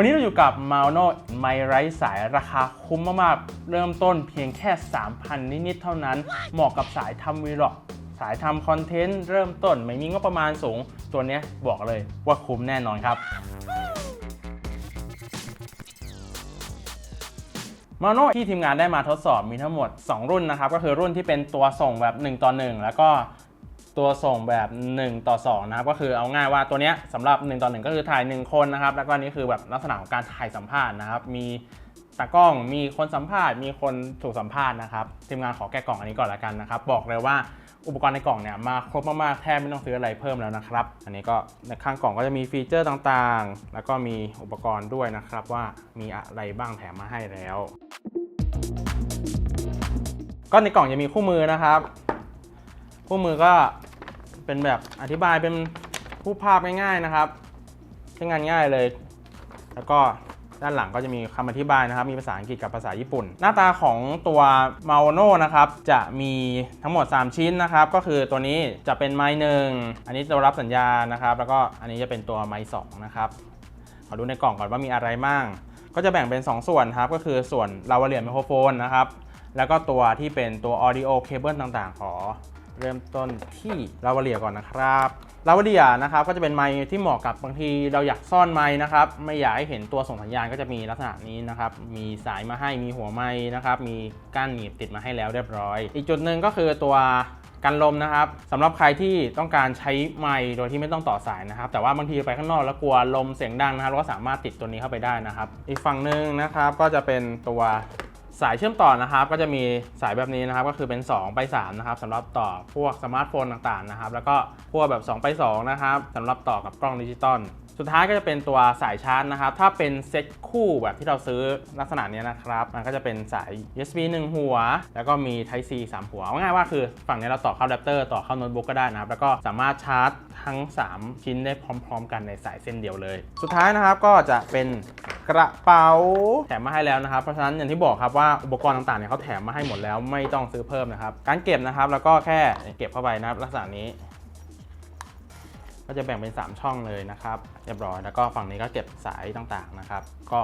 วันนี้เราอยู่กับ m a o n o ไมไร้สายราคาคุ้มมากๆ เริ่มต้นเพียงแค่ 3,000 นิดๆ เท่านั้น เหมาะกับสายทำวีล็อก สายทำคอนเทนต์ เริ่มต้นไม่มีงบประมาณสูง ตัวนี้บอกเลยว่าคุ้มแน่นอนครับมาโน่ที่ทีมงานได้มาทดสอบมีทั้งหมด 2 รุ่นนะครับ ก็คือรุ่นที่เป็นตัวส่งแบบ 1 ต่อ 1 แล้วก็ ตัวส่งแบบ 1 ต่อ2นะครับก็คือเอาง่ายว่าตัวเนี้ยสำหรับ 1 ต่อ 1 ก็คือถ่าย 1 คนนะครับแล้วก็นนี้คือแบบลักษณะของการถ่ายสัมภาษณ์นะครับ มีตากล้องมีคนสัมภาษณ์ มีคนถูกสัมภาษณ์นะครับทีมงานขอแกะกล่องอันนี้ก่อนละกันนะครับ บอกเลยว่าอุปกรณ์ในกล่องเนี่ยมาครบมากๆแทบไม่ต้องซื้ออะไรเพิ่มแล้วนะครับ อันนี้ก็ในข้างกล่องก็จะมีฟีเจอร์ต่างๆ แล้วก็มีอุปกรณ์ด้วยนะครับว่ามีอะไรบ้างแถมมาให้แล้ว ก็ในกล่องจะมีคู่มือนะครับ คู่มือก็ เป็นแบบอธิบายเป็นผู้ภาพง่ายๆนะครับใช้งานง่ายเลย แล้วก็ด้านหลังก็จะมีคำอธิบายนะครับ มีภาษาอังกฤษกับภาษาญี่ปุ่น หน้าตาของตัวมาโ o โนนะครับ จะมีทั้งหมด 3 ชิ้นนะครับ ก็คือตัวนี้จะเป็นไม้หนึ่ง อันนี้ตัวรับสัญญาณนะครับ แล้วก็อันนี้จะเป็นตัวไม้สองนะครับขอดูในกล่องก่อนว่ามีอะไรบ้าง ก็จะแบ่งเป็น 2 ส่วนครับ ก็คือส่วนลาวาเลียนไมโครโฟนนะครับ แล้วก็ตัวที่เป็นตัว audio cable ต่างๆ ขอ เริ่มต้นที่ลาวาเลียก่อนนะครับลาวาเลียนะครับก็จะเป็นไมค์ที่เหมาะกับบางทีเราอยากซ่อนไมค์นะครับไม่อยากให้เห็นตัวส่งสัญญาณก็จะมีลักษณะนี้นะครับมีสายมาให้มีหัวไม้นะครับมีก้านหนีบติดมาให้แล้วเรียบร้อย อีกจุดหนึ่งก็คือตัวกันลมนะครับสำหรับใครที่ต้องการใช้ไมค์โดยที่ไม่ต้องต่อสายนะครับ แต่ว่าบางทีไปข้างนอกแล้วกลัวลมเสียงดังนะครับเราก็สามารถติดตัวนี้เข้าไปได้นะครับ อีกฝั่งหนึ่งนะครับก็จะเป็นตัว สายเชื่อมต่อนะครับก็จะมีสายแบบนี้นะครับก็คือเป็น 2 ไป3นะครับสำหรับต่อพวกสมาร์ทโฟนต่างๆนะครับแล้วก็พวกแบบ 2 ไป2นะครับสำหรับต่อกับกล้องดิจิตอล สุดท้ายก็จะเป็นตัวสายชาร์จนะครับ ถ้าเป็นเซ็ตคู่แบบที่เราซื้อลักษณะนี้นะครับ มันก็จะเป็นสาย USB 1 หัว แล้วก็มี Type C 3 หัว ง่ายๆว่าคือฝั่งนี้เราต่อเข้าแรปเตอร์ต่อเข้าโน้ตบุ๊กก็ได้นะครับ แล้วก็สามารถชาร์จทั้ง 3 ชิ้นได้พร้อม ๆ กันในสายเส้นเดียวเลย สุดท้ายนะครับก็จะเป็นกระเป๋าแถมมาให้แล้วนะครับ เพราะฉะนั้นอย่างที่บอกครับว่าอุปกรณ์ต่างๆเนี่ยเขาแถมมาให้หมดแล้วไม่ต้องซื้อเพิ่มนะครับ การเก็บนะครับแล้วก็แค่เก็บเข้าไปนะครับลักษณะนี้ ก็จะแบ่งเป็น 3 ช่องเลยนะครับเรียบร้อยแล้วก็ฝั่งนี้ก็เก็บสายต่างๆนะครับ ก็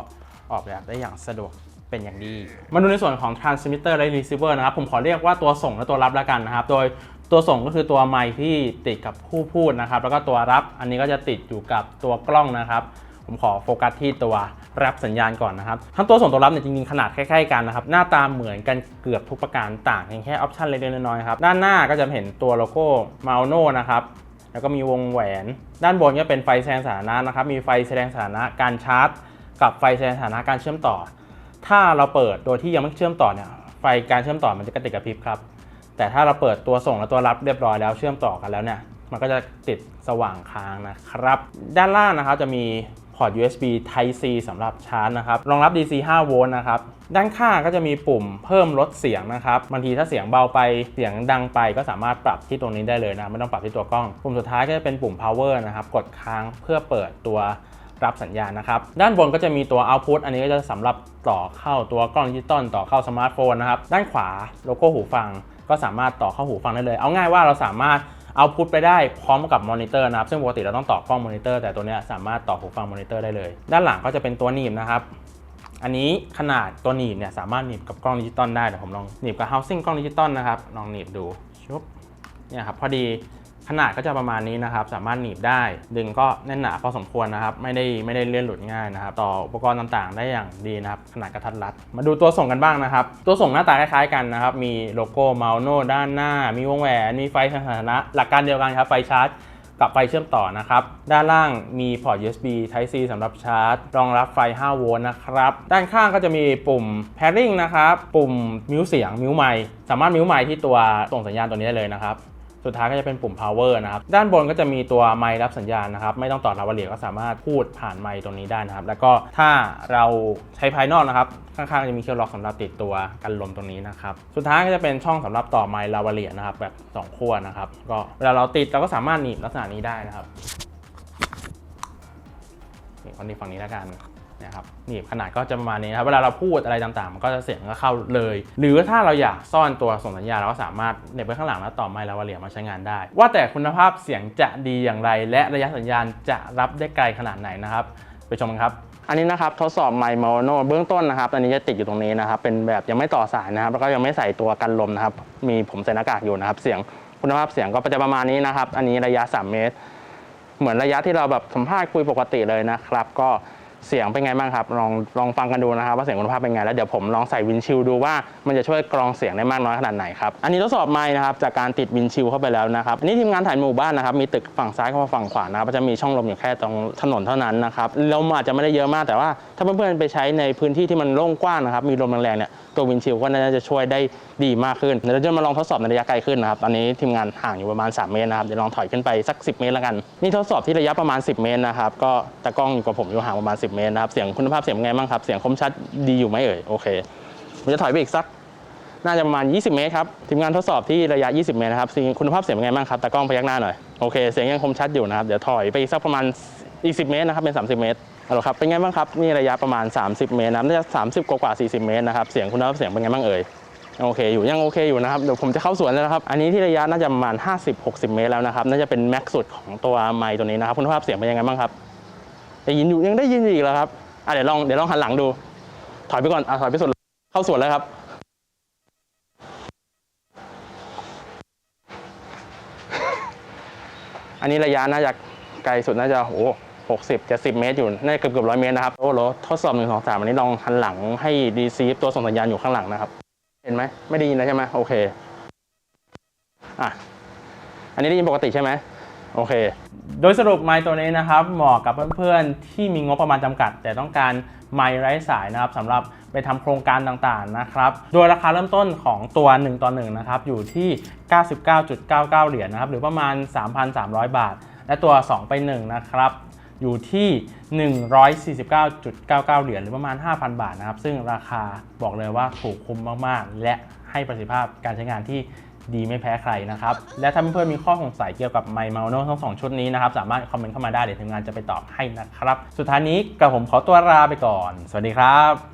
ออกแบบได้อย่างสะดวกเป็นอย่างดี มาดูในส่วนของ transmitter และ receiver นะครับ ผมขอเรียกว่าตัวส่งและตัวรับแล้วกันนะครับ โดยตัวส่งก็คือตัวไมค์ที่ติดกับผู้พูดนะครับ แล้วก็ตัวรับอันนี้ก็จะติดอยู่กับตัวกล้องนะครับ ผมขอโฟกัสที่ตัวรับสัญญาณก่อนนะครับ ทั้งตัวส่งตัวรับเนี่ยจริงๆ ขนาดใกล้ๆกันนะครับ หน้าตาเหมือนกันเกือบทุกประการต่างเพียงแค่ออปชันเล็กๆน้อยๆครับ ด้านหน้าก็จะเห็นตัวโลโก้ m a o n o นะครับ แล้วก็มีวงแหวน ด้านบนก็เป็นไฟแสดงสถานะนะครับ มีไฟแสดงสถานะการชาร์จ กับไฟแสดงสถานะการเชื่อมต่อ ถ้าเราเปิดโดยที่ยังไม่เชื่อมต่อเนี่ย ไฟการเชื่อมต่อมันจะกระติกกระพริบครับ แต่ถ้าเราเปิดตัวส่งและตัวรับเรียบร้อยแล้วเชื่อมต่อกันแล้วเนี่ย มันก็จะติดสว่างค้างนะครับ ด้านล่างนะครับจะมี พอร์ต USB Type C สำหรับชาร์จนะครับ รองรับ DC 5 โวลต์นะครับ ด้านข้างก็จะมีปุ่มเพิ่มลดเสียงนะครับ บางทีถ้าเสียงเบาไป เสียงดังไปก็สามารถปรับที่ตรงนี้ได้เลยนะ ไม่ต้องปรับที่ตัวกล้อง ปุ่มสุดท้ายก็จะเป็นปุ่ม power นะครับ กดค้างเพื่อเปิดตัวรับสัญญาณนะครับ ด้านบนก็จะมีตัว output อันนี้ก็จะสำหรับต่อเข้าตัวกล้องดิจิตอลต่อเข้าสมาร์ทโฟนนะครับ ด้านขวาโลโก้หูฟัง ก็สามารถต่อเข้าหูฟังได้เลย เอาง่ายว่าเราสามารถ เอาพุทไปได้พร้อมกับมอนิเตอร์นะครับ ซึ่งปกติเราต้องต่อกล้องมอนิเตอร์แต่ตัวนี้สามารถต่อหูฟังมอนิเตอร์ได้เลย ด้านหลังก็จะเป็นตัวหนีบนะครับ อันนี้ขนาดตัวหนีบเนี่ยสามารถหนีบกับกล้องดิจิตอลได้เดี๋ยวผมลองหนีบกับ housing กล้องดิจิตอลนะครับลองหนีบดูชุบเนี่ยครับพอดี ขนาดก็จะประมาณนี้นะครับ สามารถหนีบได้ ดึงก็แน่นหนาพอสมควรนะครับ ไม่ได้ไม่ได้เลื่อนหลุดง่ายนะครับ ต่ออุปกรณ์ต่างๆ ได้อย่างดีนะครับ ขนาดกระทัดรัด มาดูตัวส่งกันบ้างนะครับ ตัวส่งหน้าตาคล้ายๆกันนะครับ มีโลโก้เมาโนด้านหน้า มีวงแหวน มีไฟสถานะ หลักการเดียวกันครับ ไฟชาร์จกับไฟเชื่อมต่อนะครับ ด้านล่างมีพอร์ต USB Type C สำหรับชาร์จ รองรับไฟ 5 โวลต์นะครับ ด้านข้างก็จะมีปุ่ม pairing นะครับ ปุ่มมิวเสียงมิวไมค์สามารถมิวไมค์ที่ตัวส่งสัญญาณตัวนี้ได้เลยนะครับ สุดท้ายก็จะเป็นปุ่ม power นะครับ ด้านบนก็จะมีตัวไมค์รับสัญญาณนะครับ ไม่ต้องต่อลาวาเลียก็สามารถพูดผ่านไมค์ตรงนี้ได้นะครับ แล้วก็ถ้าเราใช้ภายนอกนะครับ ข้างๆจะมีเครื่องล็อกสำหรับติดตัวกันลมตรงนี้นะครับ สุดท้ายก็จะเป็นช่องสำหรับต่อไมค์ลาวเลียนะครับแบบ2ขั้วนะครับ ก็เวลาเราติดเราก็สามารถหนีบลักษณะนี้ได้นะครับนี่คนนี้ฝั่งนี้แล้วกัน นะครับหนีบขนาดก็จะประมาณนี้นครับเวลาเราพูดอะไรต่างๆ มันก็จะเสียงก็เข้าเลย หรือถ้าเราอยากซ่อนตัวส่งสัญญาณเราก็สามารถเหน็บไว้ข้างหลังแล้วต่อไมค์ลาวาเลียมาใช้งานได้ ว่าแต่คุณภาพเสียงจะดีอย่างไร และระยะสัญญาณจะรับได้ไกลขนาดไหนนะครับไปชมกันครับอันนี้นะครับทดสอบไมโมโนเบื้องต้นนะครับอันนี้จะติดอยู่ตรงนี้นะครับ เป็นแบบยังไม่ต่อสายนะครับ แล้วก็ยังไม่ใส่ตัวกันลมนะครับ มีผมใส่หน้ากากอยู่นะครับ เสียงคุณภาพเสียงก็จะประมาณนี้นะครับ อันนี้ระยะ 3 เมตร เหมือนระยะที่เราแบบสัมภาษณ์คุยปกติเลยนะครับ ก็ เสียงเป็นไงบ้างครับลองลองฟังกันดูนะครับว่าเสียงคุณภาพเป็นไงแล้วเดี๋ยวผมลองใส่วินชิลดูว่ามันจะช่วยกรองเสียงได้มากน้อยขนาดไหนครับอันนี้ทดสอบไมค์นะครับจากการติดวินชิลเข้าไปแล้วนะครับอันนี้ทีมงานถ่ายหมู่บ้านนะครับมีตึกฝั่งซ้ายกับฝั่งขวานะครับจะมีช่องลมอยู่แค่ตรงถนนเท่านั้นนะครับลมอาจจะไม่ได้เยอะมากแต่ว่า ถ้าเพื่อนๆไปใช้ในพื้นที่ที่มันโล่งกว้างนะครับมีลมแรงๆเนี่ยตัววินชิลก็น่าจะช่วยได้ดีมากขึ้นเดี๋ยวเราจะมาลองทดสอบในระยะไกลขึ้นนะครับตอนนี้ทีมงานห่างอยู่ประมาณ 3 เมตรนะครับเดี๋ยวลองถอยขึ้นไปสัก 10 เมตรแล้วกันนี่ทดสอบที่ระยะประมาณ 10 เมตรนะครับก็ตากล้องอยู่กับผมอยู่ห่างประมาณ 10เมตรนะครับ เสียงคุณภาพเสียงเป็นไงบ้างครับ เสียงคมชัดดีอยู่ไหมเอ่ย โอเค ผมจะถอยไปอีกสัก น่าจะประมาณ 20 เมตรครับ ทีมงานทดสอบที่ระยะ 20 เมตรนะครับเสียงคุณภาพเสียงเป็นไงบ้างครับ ตากล้องพยักหน้าหน่อย โอเค เสียงยังคมชัดอยู่นะครับ เดี๋ยวถอยไปอีกสักประมาณอีก 10 เมตรนะครับ เป็น 30 เมตรเอาละครับ เป็นไงบ้างครับ นี่ระยะประมาณ 30 เมตรนะครับน่าจะ30 กว่าๆ40 เมตรนะครับ เสียงคุณภาพเสียงเป็นไงบ้างเอ่ยโอเคอยู่ยังโอเคอยู่นะครับเดี๋ยวผมจะเข้าสวนแล้วครับ อันนี้ที่ระยะน่าจะประมาณ 50-60 เมตรแล้วนะครับ น่าจะเป็นแม็กซ์สุดของตัวไมค์ตัวนี้นะครับ คุณภาพเสียงเป็นยังไงบ้างครับ ได้ยินอยู่ยังได้ยินอยู่อีกแล้วครับอะเดี๋ยวลองเดี๋ยวลองหันหลังดู ถอยไปก่อนอะถอยไปสุดเข้าสวนแล้วครับ อันนี้ระยะน่าจะไกลสุดน่าจะโอ้หกสิบเจ็ดสิบเมตรอยู่น่าจะเกือบเกือบร้อยเมตรนะครับโอ้โหทดสอบหนึ่งสองสามอันนี้ลองหันหลังให้ดีซีฟตัวส่งสัญญาณอยู่ข้างหลังนะครับ เห็นไหมไม่ได้ยินแล้วใช่ไหมโอเคอะอันนี้ได้ยินปกติใช่ไหม โอเค โดยสรุปไมค์ตัวนี้นะครับเหมาะกับเพื่อนๆ ที่มีงบประมาณจำกัด แต่ต้องการไมค์ไร้สายนะครับสำหรับไปทำโครงการต่างๆนะครับ โดยราคาเริ่มต้นของตัว 1 ต่อ 1 นะครับ อยู่ที่ 99.99 เหรียญนะครับ หรือประมาณ 3,300 บาท และตัว 2 ไป 1 นะครับ อยู่ที่ 149.99 เหรียญหรือประมาณ 5,000 บาทนะครับ ซึ่งราคาบอกเลยว่าถูกคุ้มมากๆ และให้ประสิทธิภาพการใช้งานที่ ดีไม่แพ้ใครนะครับ และถ้าเพื่อนๆมีข้อสงสัยเกี่ยวกับไมค์เมาโนทั้งสองชุดนี้นะครับ สามารถคอมเมนต์เข้ามาได้เดี๋ยวทีมงานจะไปตอบให้นะครับ สุดท้ายนี้กับผมขอตัวลาไปก่อน สวัสดีครับ